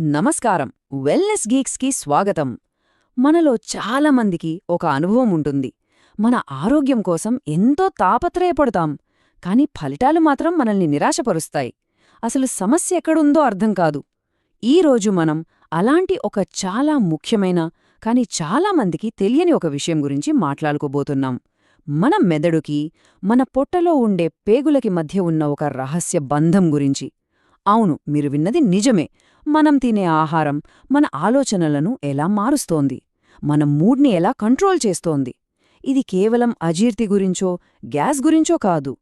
నమస్కారం. వెల్నెస్ గీక్స్కి స్వాగతం. మనలో చాలామందికి ఒక అనుభవం ఉంటుంది. మన ఆరోగ్యం కోసం ఎంతో తాపత్రయపడతాం. కాని ఫలితాలు మాత్రం మనల్ని నిరాశపరుస్తాయి. అసలు సమస్య ఎక్కడుందో అర్థం కాదు. ఈరోజు మనం అలాంటి ఒక చాలా ముఖ్యమైన కాని చాలామందికి తెలియని ఒక విషయం గురించి మాట్లాడుకోబోతున్నాం. మన మెదడుకి మన పొట్టలో ఉండే పేగులకి మధ్య ఉన్న ఒక రహస్య బంధం గురించి. అవును మీరు విన్నది నిజమే. మనం తినే ఆహారం మన ఆలోచనలను ఎలా మారుస్తోంది? మన మూడ్ని ఎలా కంట్రోల్ చేస్తోంది? ఇది కేవలం అజీర్తి గురించో గ్యాస్ గురించో కాదు.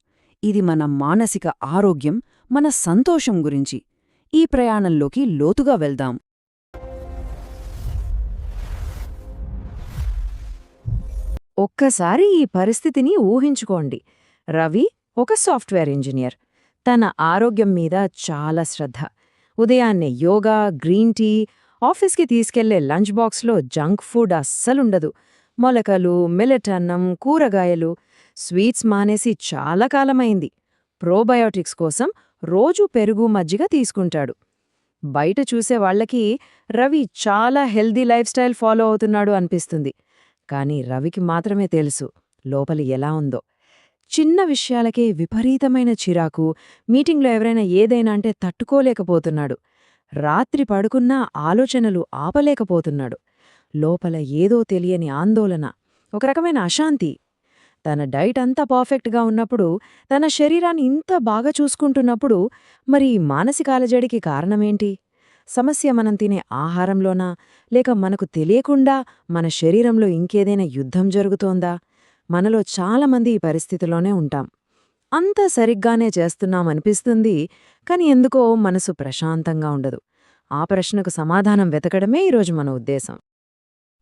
ఇది మన మానసిక ఆరోగ్యం మన సంతోషం గురించి. ఈ ప్రయాణంలోకి లోతుగా వెళ్దాం. ఒక్కసారి ఈ పరిస్థితిని ఊహించుకోండి. రవి ఒక సాఫ్ట్వేర్ ఇంజనీర్. తన ఆరోగ్యం మీద చాలా శ్రద్ధ. ఉదయాన్నే యోగా గ్రీన్ టీ ఆఫీస్కి తీసుకెళ్ళే లంచ్ బాక్స్లో జంక్ ఫుడ్ అస్సలుండదు. మొలకలు మిల్లెట్ అన్నం కూరగాయలు స్వీట్స్ మానేసి చాలా కాలమైంది. ప్రోబయోటిక్స్ కోసం రోజూ పెరుగు మజ్జిగ తీసుకుంటాడు. బయట చూసే వాళ్ళకి రవి చాలా హెల్దీ లైఫ్ స్టైల్ ఫాలో అవుతున్నాడు అనిపిస్తుంది. కానీ రవికి మాత్రమే తెలుసు లోపలి ఎలా ఉందో. చిన్న విషయాలకే విపరీతమైన చిరాకు. మీటింగ్లో ఎవరైనా ఏదైనా అంటే తట్టుకోలేకపోతున్నాడు. రాత్రి పడుకున్నా ఆలోచనలు ఆపలేకపోతున్నాడు. లోపల ఏదో తెలియని ఆందోళన. ఒక రకమైన అశాంతి. తన డైట్ అంతా పర్ఫెక్ట్గా ఉన్నప్పుడు తన శరీరాన్ని ఇంత బాగా చూసుకుంటున్నప్పుడు మరి మానసిక అలజడికి కారణమేంటి? సమస్య మనం తినే ఆహారంలోనా? లేక మనకు తెలియకుండా మన శరీరంలో ఇంకేదైనా యుద్ధం జరుగుతోందా? మనలో చాలామంది ఈ పరిస్థితిలోనే ఉంటాం. అంత సరిగ్గానే చేస్తున్నామనిపిస్తుంది కాని ఎందుకో మనసు ప్రశాంతంగా ఉండదు. ఆ ప్రశ్నకు సమాధానం వెతకడమే ఈరోజు మన ఉద్దేశం.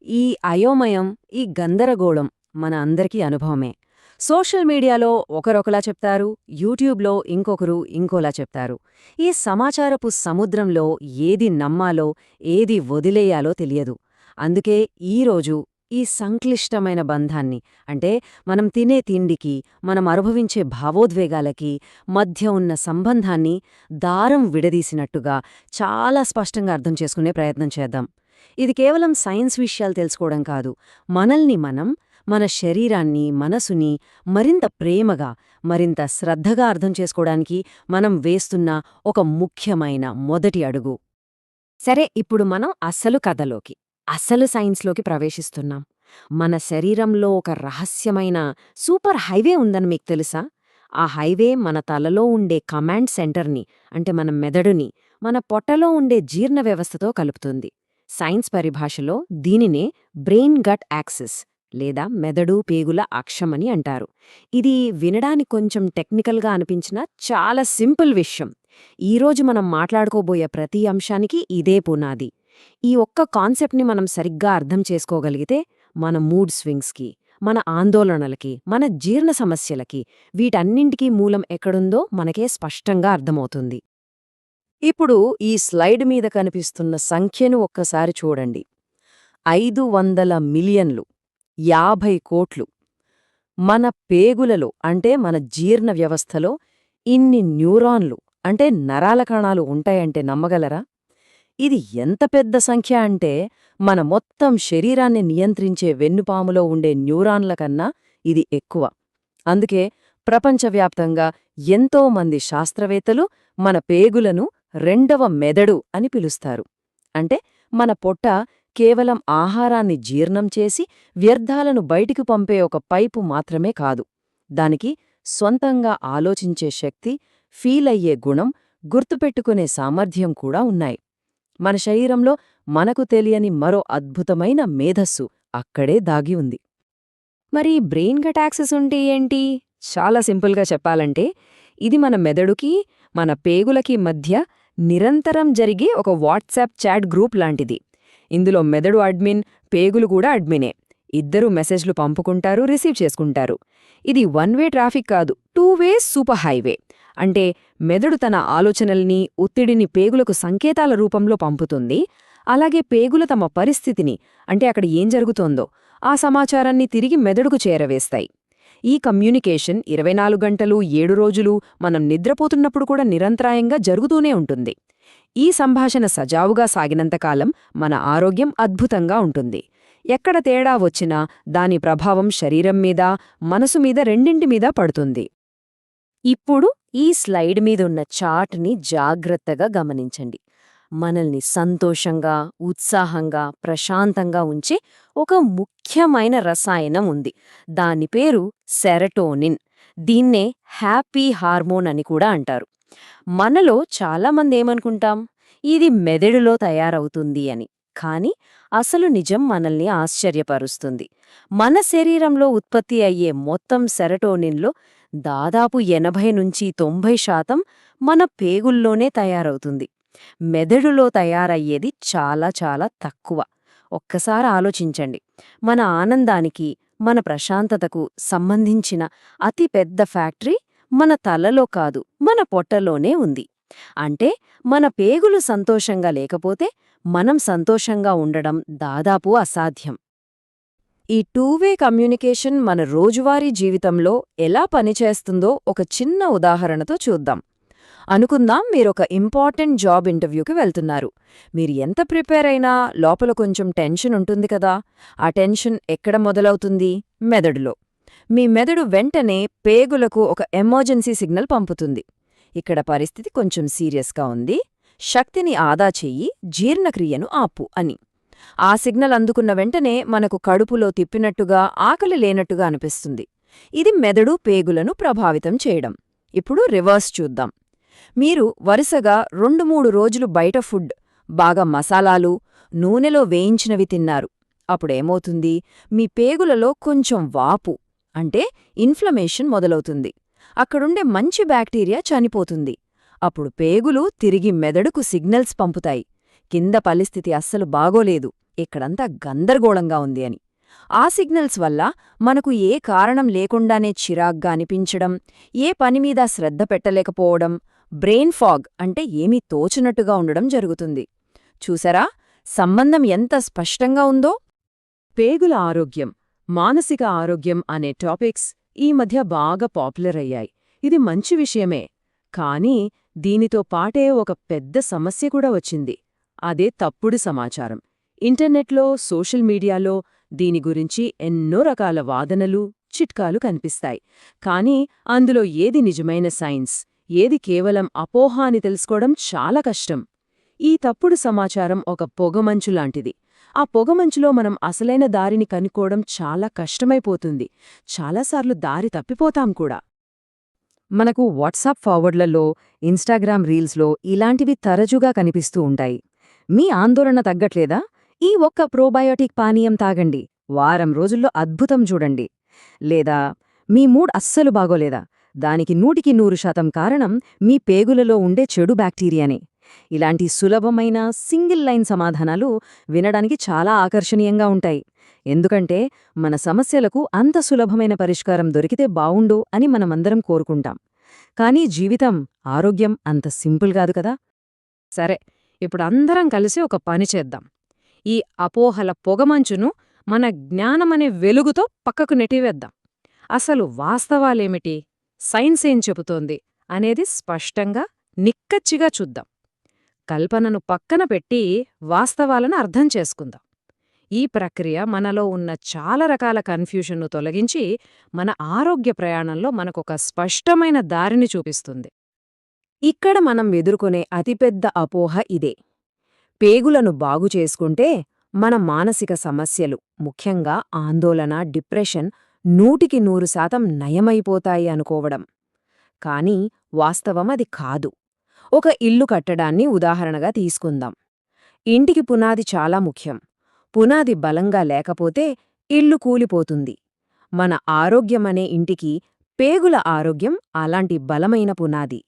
ఈ అయోమయం ఈ గందరగోళం మన అందరికీ అనుభవమే. సోషల్ మీడియాలో ఒకరొకలా చెప్తారు యూట్యూబ్లో ఇంకొకరు ఇంకోలా చెప్తారు. ఈ సమాచారపు సముద్రంలో ఏది నమ్మాలో ఏది వదిలేయాలో తెలియదు. అందుకే ఈరోజు ఈ సంక్లిష్టమైన బంధాన్ని అంటే మనం తినే తిండికి మనం అనుభవించే భావోద్వేగాలకి మధ్య ఉన్న సంబంధాన్ని దారం విడదీసినట్టుగా చాలా స్పష్టంగా అర్థం చేసుకునే ప్రయత్నం చేద్దాం. ఇది కేవలం సైన్స్ విషయాలు తెలుసుకోవడం కాదు. మనల్ని మనం మన శరీరాన్ని మనసుని మరింత ప్రేమగా మరింత శ్రద్ధగా అర్థం చేసుకోవడానికి మనం వేస్తున్న ఒక ముఖ్యమైన మొదటి అడుగు. సరే ఇప్పుడు మనం అస్సలు కథలోకి. అసలు సైన్స్లోకి ప్రవేశిస్తున్నాం. మన శరీరంలో ఒక రహస్యమైన సూపర్ హైవే ఉందని మీకు తెలుసా? ఆ హైవే మన తలలో ఉండే కమాండ్ సెంటర్ని అంటే మన మెదడుని మన పొట్టలో ఉండే జీర్ణ వ్యవస్థతో కలుపుతుంది. సైన్స్ పరిభాషలో దీనినే బ్రెయిన్ గట్ యాక్సెస్ లేదా మెదడు పేగుల అక్షమని అంటారు. ఇది వినడానికి కొంచెం టెక్నికల్గా అనిపించిన చాలా సింపుల్ విషయం. ఈరోజు మనం మాట్లాడుకోబోయే ప్రతి అంశానికి ఇదే పునాది. ఈ ఒక్క కాన్సెప్ట్ని మనం సరిగ్గా అర్థం చేసుకోగలిగితే మన మూడ్ స్వింగ్స్కి మన ఆందోళనలకి మన జీర్ణ సమస్యలకి వీటన్నింటికీ మూలం ఎక్కడుందో మనకే స్పష్టంగా అర్థమవుతుంది. ఇప్పుడు ఈ స్లైడ్ మీద కనిపిస్తున్న సంఖ్యను ఒక్కసారి చూడండి. ఐదు వందల మిలియన్లు యాభై కోట్లు. మన పేగులలో అంటే మన జీర్ణ వ్యవస్థలో ఇన్ని న్యూరాన్లు అంటే నరాల కణాలు ఉంటాయంటే నమ్మగలరా? ఇది ఎంత పెద్ద సంఖ్య అంటే మన మొత్తం శరీరాన్ని నియంత్రించే వెన్నుపాములో ఉండే న్యూరాన్ల కన్నా ఇది ఎక్కువ. అందుకే ప్రపంచవ్యాప్తంగా ఎంతోమంది శాస్త్రవేత్తలు మన పేగులను రెండవ మెదడు అని పిలుస్తారు. అంటే మన పొట్ట కేవలం ఆహారాన్ని జీర్ణం చేసి వ్యర్థాలను బయటికి పంపే ఒక పైపు మాత్రమే కాదు. దానికి స్వంతంగా ఆలోచించే శక్తి ఫీలయ్యే గుణం గుర్తుపెట్టుకునే సామర్థ్యం కూడా ఉన్నాయి. మన శరీరంలో మనకు తెలియని మరో అద్భుతమైన మేధస్సు అక్కడే దాగి ఉంది. మరి బ్రెయిన్ గట్ యాక్సెస్ ఉంటే ఏంటి? చాలా సింపుల్గా చెప్పాలంటే ఇది మన మెదడుకి మన పేగులకి మధ్య నిరంతరం జరిగే ఒక వాట్సాప్ చాట్ గ్రూప్ లాంటిది. ఇందులో మెదడు అడ్మిన్ పేగులు కూడా అడ్మినే. ఇద్దరూ మెసేజ్లు పంపుకుంటారు రిసీవ్ చేసుకుంటారు. ఇది వన్ వే ట్రాఫిక్ కాదు టూ వే సూపర్ హైవే. అంటే మెదడు తన ఆలోచనల్ని ఒత్తిడిని పేగులకు సంకేతాల రూపంలో పంపుతుంది. అలాగే పేగుల తమ పరిస్థితిని అంటే అక్కడ ఏం జరుగుతోందో ఆ సమాచారాన్ని తిరిగి మెదడుకు చేరవేస్తాయి. ఈ కమ్యూనికేషన్ ఇరవై నాలుగు గంటలు ఏడు రోజులు మనం నిద్రపోతున్నప్పుడు కూడా నిరంతరాయంగా జరుగుతూనే ఉంటుంది. ఈ సంభాషణ సజావుగా సాగినంతకాలం మన ఆరోగ్యం అద్భుతంగా ఉంటుంది. ఎక్కడ తేడా వచ్చినా దాని ప్రభావం శరీరం మీద మనసు మీద రెండింటి మీద పడుతుంది. ఇప్పుడు ఈ స్లైడ్ మీదున్న చార్ట్ని జాగ్రత్తగా గమనించండి. మనల్ని సంతోషంగా ఉత్సాహంగా ప్రశాంతంగా ఉంచే ఒక ముఖ్యమైన రసాయనం ఉంది. దాని పేరు సెరటోనిన్. దీన్నే హ్యాపీ హార్మోన్ అని కూడా అంటారు. మనలో చాలామంది ఏమనుకుంటాం? ఇది మెదడులో తయారవుతుంది అని. కాని అసలు నిజం మనల్ని ఆశ్చర్యపరుస్తుంది. మన శరీరంలో ఉత్పత్తి అయ్యే మొత్తం సెరటోనిన్లో దాదాపు ఎనభై నుంచి తొంభై శాతం మన పేగుల్లోనే తయారవుతుంది. మెదడులో తయారయ్యేది చాలా చాలా తక్కువ. ఒక్కసారి ఆలోచించండి. మన ఆనందానికి మన ప్రశాంతతకు సంబంధించిన అతి పెద్ద ఫ్యాక్టరీ మన తలలో కాదు మన పొట్టలోనే ఉంది. అంటే మన పేగులు సంతోషంగా లేకపోతే మనం సంతోషంగా ఉండడం దాదాపు అసాధ్యం. ఈ టూవే కమ్యూనికేషన్ మన రోజువారీ జీవితంలో ఎలా పనిచేస్తుందో ఒక చిన్న ఉదాహరణతో చూద్దాం. అనుకుందాం మీరొక ఇంపార్టెంట్ జాబ్ ఇంటర్వ్యూకి వెళ్తున్నారు. మీరు ఎంత ప్రిపేర్ అయినా లోపల కొంచెం టెన్షన్ ఉంటుంది కదా. ఆ టెన్షన్ ఎక్కడ మొదలవుతుంది? మెదడులో. మీ మెదడు వెంటనే పేగులకు ఒక ఎమర్జెన్సీ సిగ్నల్ పంపుతుంది. ఇక్కడ పరిస్థితి కొంచెం సీరియస్గా ఉంది. శక్తిని ఆదా చెయ్యి జీర్ణక్రియను ఆపు అని. ఆ సిగ్నల్ అందుకున్న వెంటనే మనకు కడుపులో తిప్పినట్టుగా ఆకలి లేనట్టుగా అనిపిస్తుంది. ఇది మెదడు పేగులను ప్రభావితం చేయడం. ఇప్పుడు రివర్స్ చూద్దాం. మీరు వరుసగా రెండు మూడు రోజులు బయట ఫుడ్ బాగా మసాలాలు నూనెలో వేయించినవి తిన్నారు. అప్పుడేమవుతుంది మీ పేగులలో కొంచెం వాపు అంటే ఇన్ఫ్లమేషన్ మొదలవుతుంది. అక్కడుండే మంచి బ్యాక్టీరియా చనిపోతుంది. అప్పుడు పేగులు తిరిగి మెదడుకు సిగ్నల్స్ పంపుతాయి. కింద పరిస్థితి అస్సలు బాగోలేదు. ఇక్కడంతా గందరగోళంగా ఉంది అని. ఆ సిగ్నల్స్ వల్ల మనకు ఏ కారణం లేకుండానే చిరాగ్గా అనిపించడం ఏ పనిమీద శ్రద్ధ పెట్టలేకపోవడం బ్రెయిన్ ఫాగ్ అంటే ఏమీ తోచినట్టుగా ఉండడం జరుగుతుంది. చూసారా? సంబంధం ఎంత స్పష్టంగా ఉందో? పేగుల ఆరోగ్యం మానసిక ఆరోగ్యం అనే టాపిక్స్ ఈ మధ్య బాగా పాపులర్ అయ్యాయి. ఇది మంచి విషయమే. కానీ దీనితో పాటే ఒక పెద్ద సమస్య కూడా వచ్చింది. అదే తప్పుడు సమాచారం. ఇంటర్నెట్లో సోషల్ మీడియాలో దీని గురించి ఎన్నో రకాల వాదనలు చిట్కాలు కనిపిస్తాయి. కానీ అందులో ఏది నిజమైన సైన్స్ ఏది కేవలం అపోహ అని తెలుసుకోవడం చాలా కష్టం. ఈ తప్పుడు సమాచారం ఒక పొగమంచు లాంటిది. ఆ పొగమంచులో మనం అసలైన దారిని కనుక్కోవడం చాలా కష్టమైపోతుంది. చాలాసార్లు దారి తప్పిపోతాం కూడా. మనకు వాట్సాప్ ఫార్వర్డ్లలో ఇన్స్టాగ్రామ్ రీల్స్లో ఇలాంటివి తరచుగా కనిపిస్తూ ఉంటాయి. మీ ఆందోళన తగ్గట్లేదా? ఈ ఒక్క ప్రోబయోటిక్ పానీయం తాగండి. వారం రోజుల్లో అద్భుతం చూడండి. లేదా మీ మూడ్ అస్సలు బాగోలేదా? దానికి నూటికి నూరు శాతం కారణం మీ పేగులలో ఉండే చెడు బ్యాక్టీరియానే. ఇలాంటి సులభమైన సింగిల్ లైన్ సమాధానాలు వినడానికి చాలా ఆకర్షణీయంగా ఉంటాయి. ఎందుకంటే మన సమస్యలకు అంత సులభమైన పరిష్కారం దొరికితే బావుండు అని మనమందరం కోరుకుంటాం. కానీ జీవితం ఆరోగ్యం అంత సింపుల్ కాదు కదా? సరే ఇప్పుడు అందరం కలిసి ఒక పని చేద్దాం. ఈ అపోహల పొగమంచును మన జ్ఞానమనే వెలుగుతో పక్కకు నెట్టివేద్దాం. అసలు వాస్తవాలేమిటి? సైన్స్ ఏం చెబుతోంది? అనేది స్పష్టంగా నిక్కచ్చిగా చూద్దాం. కల్పనను పక్కన పెట్టి వాస్తవాలను అర్థం చేసుకుందాం. ఈ ప్రక్రియ మనలో ఉన్న చాలా రకాల కన్ఫ్యూషన్ను తొలగించి మన ఆరోగ్య ప్రయాణంలో మనకొక స్పష్టమైన దారిని చూపిస్తుంది. ఇక్కడ మనం ఎదుర్కొనే అతిపెద్ద అపోహ ఇదే. పేగులను బాగు చేసుకుంటే మన మానసిక సమస్యలు ముఖ్యంగా ఆందోళన డిప్రెషన్ నూటికి నూరు శాతం నయమైపోతాయి అనుకోవడం. కాని వాస్తవం అది కాదు. ఒక ఇల్లు కట్టడాన్ని ఉదాహరణగా తీసుకుందాం. ఇంటికి పునాది చాలా ముఖ్యం. పునాది బలంగా లేకపోతే ఇల్లు కూలిపోతుంది. మన ఆరోగ్యమనే ఇంటికి పేగుల ఆరోగ్యం అలాంటి బలమైన పునాది.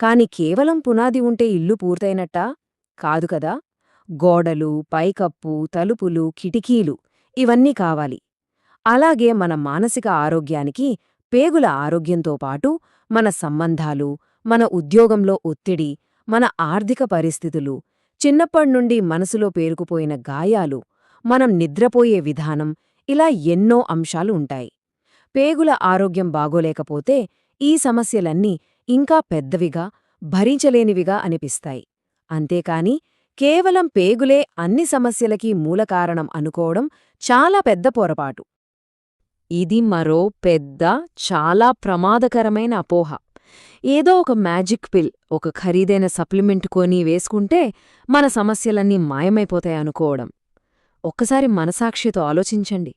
కాని కేవలం పునాది ఉంటే ఇల్లు పూర్తయినట్టా? కాదు కదా. గోడలు పైకప్పు తలుపులు కిటికీలు ఇవన్నీ కావాలి. అలాగే మన మానసిక ఆరోగ్యానికి పేగుల ఆరోగ్యంతో పాటు మన సంబంధాలు మన ఉద్యోగంలో ఒత్తిడి మన ఆర్థిక పరిస్థితులు చిన్నప్పటినుండి మనసులో పేరుకుపోయిన గాయాలు మనం నిద్రపోయే విధానం ఇలా ఎన్నో అంశాలు ఉంటాయి. పేగుల ఆరోగ్యం బాగోలేకపోతే ఈ సమస్యలన్నీ ఇంకా పెద్దవిగా భరించలేనివిగా అనిపిస్తాయి. అంతేకాని కేవలం పేగులే అన్ని సమస్యలకి మూలకారణం అనుకోవడం చాలా పెద్ద పొరపాటు. ఇది మరో పెద్ద చాలా ప్రమాదకరమైన అపోహ. ఏదో ఒక మ్యాజిక్ పిల్ ఒక ఖరీదైన సప్లిమెంట్ కొని వేసుకుంటే మన సమస్యలన్నీ మాయమైపోతాయనుకోవడం. ఒక్కసారి మనసాక్షితో ఆలోచించండి.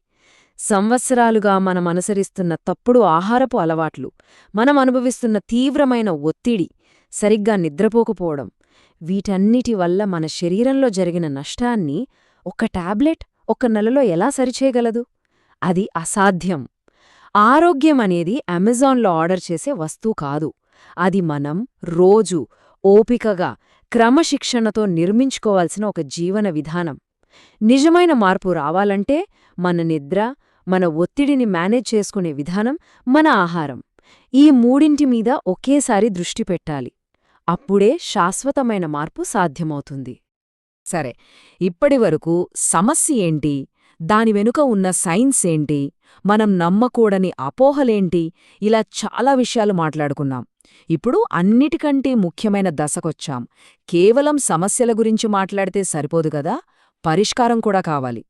సంవత్సరాలుగా మనం అనుసరిస్తున్న తప్పుడు ఆహారపు అలవాట్లు మనం అనుభవిస్తున్న తీవ్రమైన ఒత్తిడి సరిగ్గా నిద్రపోకపోవడం వీటన్నిటి వల్ల మన శరీరంలో జరిగిన నష్టాన్ని ఒక టాబ్లెట్ ఒక నెలలో ఎలా సరిచేయగలదు? అది అసాధ్యం. ఆరోగ్యం అనేది అమెజాన్లో ఆర్డర్ చేసే వస్తువు కాదు. అది మనం రోజు ఓపికగా క్రమశిక్షణతో నిర్మించుకోవాల్సిన ఒక జీవన విధానం. నిజమైన మార్పు రావాలంటే మన నిద్ర మన ఒత్తిడిని మేనేజ్ చేసుకునే విధానం మన ఆహారం. ఈ మూడింటి మీద ఒకేసారి దృష్టి పెట్టాలి. అప్పుడే శాశ్వతమైన మార్పు సాధ్యమవుతుంది. సరే ఇప్పటివరకు సమస్య ఏంటి? దాని వెనుక ఉన్న సైన్స్ ఏంటి? మనం నమ్మకూడని అపోహలేంటి? ఇలా చాలా విషయాలు మాట్లాడుకున్నాం. ఇప్పుడు అన్నిటికంటే ముఖ్యమైన దశకొచ్చాం. కేవలం సమస్యల గురించి మాట్లాడితే సరిపోదు గదా పరిష్కారం కూడా కావాలి.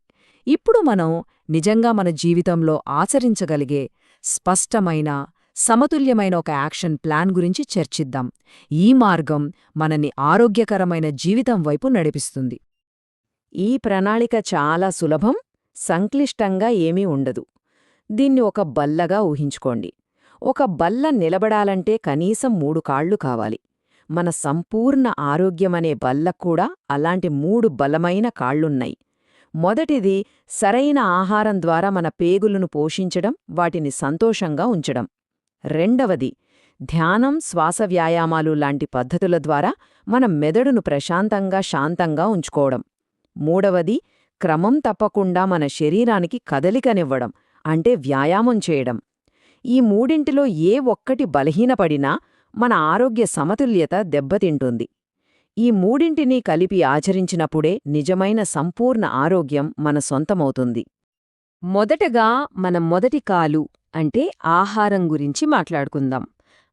ఇప్పుడు మనం నిజంగా మన జీవితంలో ఆచరించగలిగే స్పష్టమైన సమతుల్యమైన ఒక యాక్షన్ ప్లాన్ గురించి చర్చిద్దాం. ఈ మార్గం మనని ఆరోగ్యకరమైన జీవితం వైపు నడిపిస్తుంది. ఈ ప్రణాళిక చాలా సులభం సంక్లిష్టంగా ఏమీ ఉండదు. దీన్ని ఒక బల్లగా ఊహించుకోండి. ఒక బల్ల నిలబడాలంటే కనీసం మూడు కాళ్ళు కావాలి. మన సంపూర్ణ ఆరోగ్యమనే బల్లక్కూడా అలాంటి మూడు బలమైన కాళ్ళున్నాయి మొదటిది సరైన ఆహారం ద్వారా మన పేగులను పోషించడం వాటిని సంతోషంగా ఉంచడం. రెండవది ధ్యానం శ్వాస వ్యాయామాలు లాంటి పద్ధతుల ద్వారా మన మెదడును ప్రశాంతంగా శాంతంగా ఉంచుకోవడం. మూడవది క్రమం తప్పకుండా మన శరీరానికి కదలికనివ్వడం అంటే వ్యాయామం చేయడం. ఈ మూడింటిలో ఏ ఒక్కటి బలహీనపడినా మన ఆరోగ్య సమతుల్యత దెబ్బతింటుంది. ఈ మూడింటినీ కలిపి ఆచరించినప్పుడే నిజమైన సంపూర్ణ ఆరోగ్యం మన సొంతమవుతుంది. మొదటగా మన మొదటి కాలు అంటే ఆహారం గురించి మాట్లాడుకుందాం.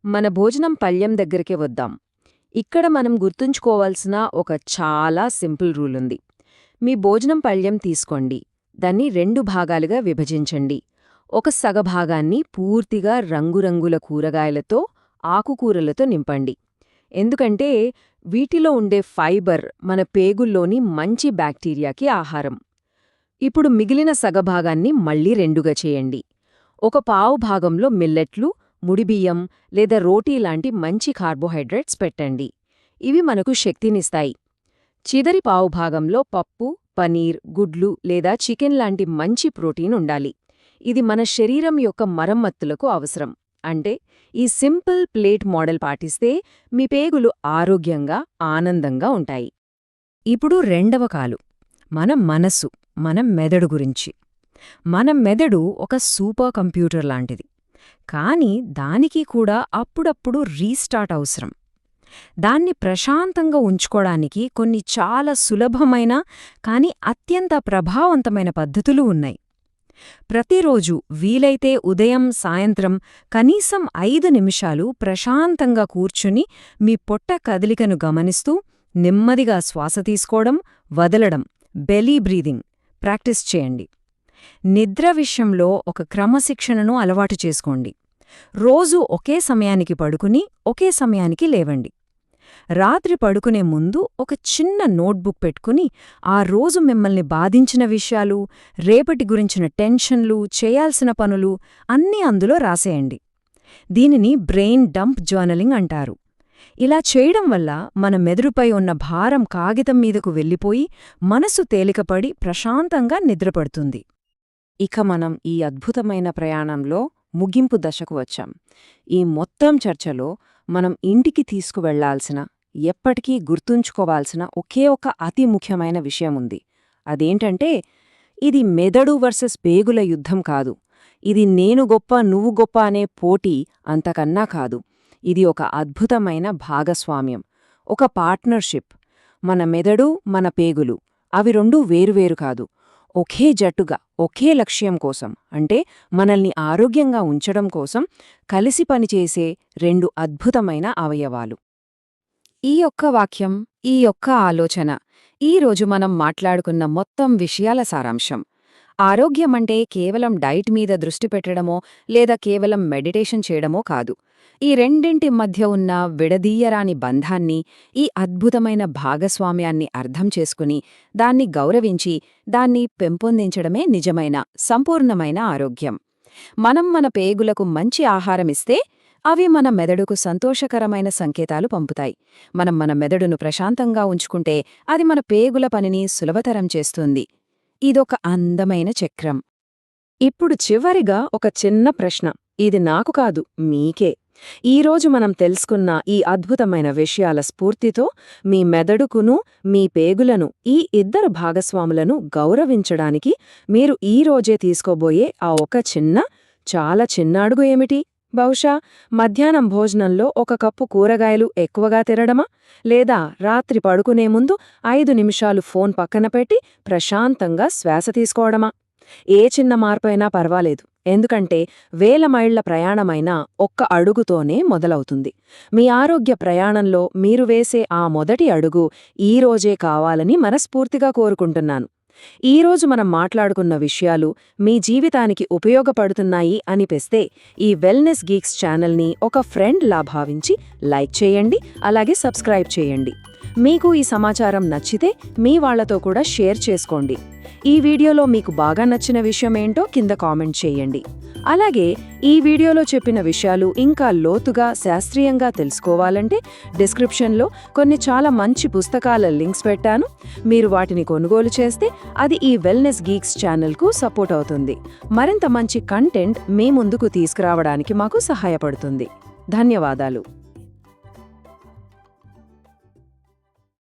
మన భోజనం పళ్యం దగ్గరికే వద్దాం. ఇక్కడ మనం గుర్తుంచుకోవాల్సిన ఒక చాలా సింపుల్ రూల్ ఉంది మీ భోజనం పళ్యం తీసుకోండి. దాన్ని రెండు భాగాలుగా విభజించండి. ఒక సగభాగాన్ని పూర్తిగా రంగురంగుల కూరగాయలతో ఆకుకూరలతో నింపండి. ఎందుకంటే వీటిలో ఉండే ఫైబర్ మన పేగుల్లోని మంచి బ్యాక్టీరియాకి ఆహారం. ఇప్పుడు మిగిలిన సగభాగాన్ని మళ్ళీ రెండుగా చేయండి. ఒక పావు భాగంలో మిల్లెట్లు ముడిబియ్యం లేదా రోటీ లాంటి మంచి కార్బోహైడ్రేట్స్ పెట్టండి. ఇవి మనకు శక్తినిస్తాయి. చిదరి పావు భాగంలో పప్పు పనీర్ గుడ్లు లేదా చికెన్ లాంటి మంచి ప్రోటీన్ ఉండాలి. ఇది మన శరీరం యొక్క మరమ్మత్తులకు అవసరం. అంటే ఈ సింపుల్ ప్లేట్ మోడల్ పాటిస్తే మీ పేగులు ఆరోగ్యంగా ఆనందంగా ఉంటాయి. ఇప్పుడు రెండవ కాలు. మన మనసు మన మెదడు గురించి. మన మెదడు ఒక సూపర్ కంప్యూటర్ లాంటిది. కాని దానికి కూడా అప్పుడప్పుడు రీస్టార్ట్ అవసరం. దాన్ని ప్రశాంతంగా ఉంచుకోడానికి కొన్ని చాలా సులభమైన కాని అత్యంత ప్రభావవంతమైన పద్ధతులు ఉన్నాయి. ప్రతిరోజు వీలైతే ఉదయం సాయంత్రం కనీసం ఐదు నిమిషాలు ప్రశాంతంగా కూర్చుని మీ పొట్ట కదలికను గమనిస్తూ నెమ్మదిగా శ్వాస తీసుకోవడం వదలడం బెలీ బ్రీదింగ్ ప్రాక్టీస్ చేయండి. నిద్ర విషయంలో ఒక క్రమశిక్షణను అలవాటు చేసుకోండి. రోజు ఒకే సమయానికి పడుకుని ఒకే సమయానికి లేవండి. రాత్రి పడుకునే ముందు ఒక చిన్న నోట్బుక్ పెట్టుకుని ఆ రోజు మిమ్మల్ని బాధించిన విషయాలు రేపటి గురించిన టెన్షన్లు చేయాల్సిన పనులు అన్నీ అందులో రాసేయండి. దీనిని బ్రెయిన్ డంప్ జర్నలింగ్ అంటారు. ఇలా చేయడం వల్ల మన మెదురుపై ఉన్న భారం కాగితం మీదకు వెళ్ళిపోయి మనసు తేలికపడి ప్రశాంతంగా నిద్రపడుతుంది. ఇక మనం ఈ అద్భుతమైన ప్రయాణంలో ముగింపు దశకు వచ్చాం. ఈ మొత్తం చర్చలో మనం ఇంటికి తీసుకువెళ్ళాల్సిన ఎప్పటికీ గుర్తుంచుకోవాల్సిన ఒకే ఒక అతి ముఖ్యమైన విషయముంది. అదేంటంటే ఇది మెదడు వర్సెస్ పేగుల యుద్ధం కాదు. ఇది నేను గొప్ప నువ్వు గొప్ప అనే పోటీ అంతకన్నా కాదు. ఇది ఒక అద్భుతమైన భాగస్వామ్యం ఒక పార్ట్నర్షిప్. మన మెదడు మన పేగులు అవి రెండూ వేరువేరు కాదు. ఒకే జట్టుగా ఒకే లక్ష్యం కోసం అంటే మనల్ని ఆరోగ్యంగా ఉంచడం కోసం కలిసి పనిచేసే రెండు అద్భుతమైన అవయవాలు. ఈ ఒక్క వాక్యం ఈ ఒక్క ఆలోచన ఈ రోజు మనం మాట్లాడుకున్న మొత్తం విషయాల సారాంశం. ఆరోగ్యమంటే కేవలం డైట్ మీద దృష్టి పెట్టడమో లేదా కేవలం మెడిటేషన్ చేయడమో కాదు. ఈ రెండింటి మధ్య ఉన్న విడదీయరాని బంధాన్ని ఈ అద్భుతమైన భాగస్వామ్యాన్ని అర్థం చేసుకుని దాన్ని గౌరవించి దాన్ని పెంపొందించడమే నిజమైన సంపూర్ణమైన ఆరోగ్యం. మనం మన పేగులకు మంచి ఆహారమిస్తే అవి మన మెదడుకు సంతోషకరమైన సంకేతాలు పంపుతాయి. మనం మన మెదడును ప్రశాంతంగా ఉంచుకుంటే అది మన పేగుల పనిని సులభతరం చేస్తుంది. ఇదొక అందమైన చక్రం. ఇప్పుడు చివరిగా ఒక చిన్న ప్రశ్న. ఇది నాకు కాదు మీకే. ఈరోజు మనం తెలుసుకున్న ఈ అద్భుతమైన విషయాల స్ఫూర్తితో మీ మెదడుకును మీ పేగులను ఈ ఇద్దరు భాగస్వాములను గౌరవించడానికి మీరు ఈ రోజే తీసుకోబోయే ఆ ఒక చిన్న చాలా చిన్న అడుగు ఏమిటి? బహుశా మధ్యాహ్నం భోజనంలో ఒక కప్పు కూరగాయలు ఎక్కువగా తినడమా? లేదా రాత్రి పడుకునే ముందు ఐదు నిమిషాలు ఫోన్ పక్కన పెట్టి ప్రశాంతంగా శ్వాస తీసుకోవడమా? ఏ చిన్న మార్పైనా పర్వాలేదు. ఎందుకంటే వేల మైళ్ళ ప్రయాణమైనా ఒక్క అడుగుతోనే మొదలవుతుంది. మీ ఆరోగ్య ప్రయాణంలో మీరు వేసే ఆ మొదటి అడుగు ఈ రోజే కావాలని మనస్ఫూర్తిగా కోరుకుంటున్నాను. ఈరోజు మనం మాట్లాడుకున్న విషయాలు మీ జీవితానికి ఉపయోగపడుతున్నాయి అనిపిస్తే ఈ వెల్నెస్ గీక్స్ ఛానల్ని ఒక ఫ్రెండ్లా భావించి లైక్ చేయండి అలాగే సబ్స్క్రైబ్ చేయండి. మీకు ఈ సమాచారం నచ్చితే మీ వాళ్ళతో కూడా షేర్ చేసుకోండి. ఈ వీడియోలో మీకు బాగా నచ్చిన విషయం ఏంటో కింద కామెంట్ చేయండి. అలాగే ఈ వీడియోలో చెప్పిన విషయాలు ఇంకా లోతుగా శాస్త్రీయంగా తెలుసుకోవాలంటే డిస్క్రిప్షన్లో కొన్ని చాలా మంచి పుస్తకాల లింక్స్ పెట్టాను. మీరు వాటిని కొనుగోలు చేస్తే అది ఈ వెల్నెస్ గీక్స్ ఛానల్కు సపోర్ట్ అవుతుంది. మరింత మంచి కంటెంట్ మీ ముందుకు తీసుకురావడానికి మాకు సహాయపడుతుంది. ధన్యవాదాలు.